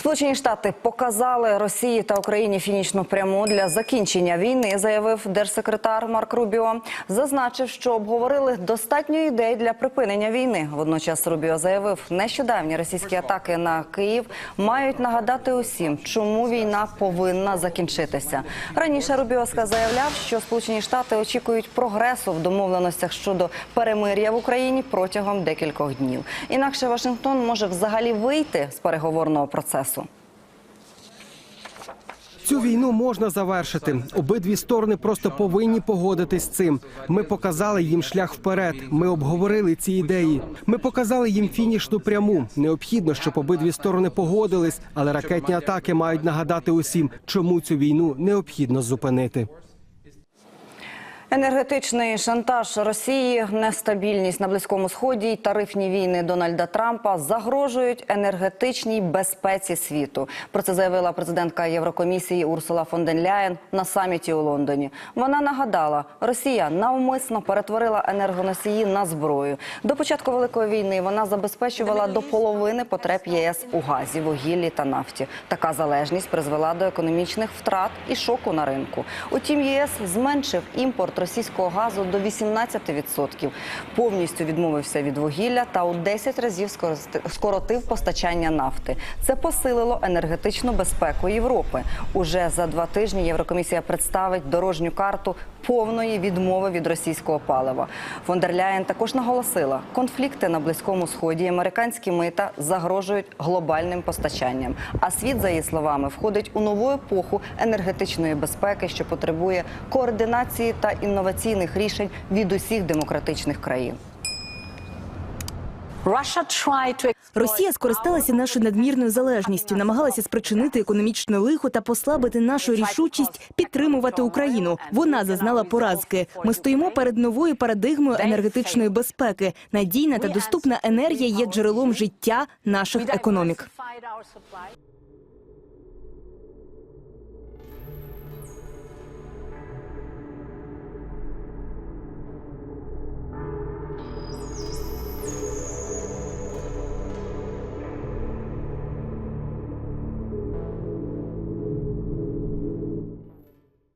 Сполучені Штати показали Росії та Україні фінішну пряму для закінчення війни, заявив держсекретар Марк Рубіо. Зазначив, що обговорили достатньо ідей для припинення війни. Водночас Рубіо заявив, нещодавні російські атаки на Київ мають нагадати усім, чому війна повинна закінчитися. Раніше Рубіо заявляв, що Сполучені Штати очікують прогресу в домовленостях щодо перемир'я в Україні протягом декількох днів. Інакше Вашингтон може взагалі вийти з переговорного процесу. Цю війну можна завершити. Обидві сторони просто повинні погодитись з цим. Ми показали їм шлях вперед. Ми обговорили ці ідеї. Ми показали їм фінішну пряму. Необхідно, щоб обидві сторони погодились, але ракетні атаки мають нагадати усім, чому цю війну необхідно зупинити. Енергетичний шантаж Росії, нестабільність на близькому сході й тарифні війни Дональда Трампа загрожують енергетичній безпеці світу. Про це заявила президентка Єврокомісії Урсула фон ден Ляєн на саміті у Лондоні. Вона нагадала, Росія навмисно перетворила енергоносії на зброю. До початку великої війни вона забезпечувала до половини потреб єС у газі, вугіллі та нафті. Така залежність призвела до економічних втрат і шоку на ринку. Утім, ЄС зменшив імпорт російського газу до 18%. Повністю відмовився від вугілля та у 10 разів скоротив постачання нафти. Це посилило енергетичну безпеку Європи. Уже за два тижні Єврокомісія представить дорожню карту повної відмови від російського палива. Фон дер Ляєн також наголосила, конфлікти на близькому сході, американські мита загрожують глобальним постачанням. А світ, за її словами, входить у нову епоху енергетичної безпеки, що потребує координації та інноваційних рішень від усіх демократичних країн. Росія скористалася нашою надмірною залежністю, намагалася спричинити економічне лихо та послабити нашу рішучість підтримувати Україну. Вона зазнала поразки. Ми стоїмо перед новою парадигмою енергетичної безпеки. Надійна та доступна енергія є джерелом життя наших економік.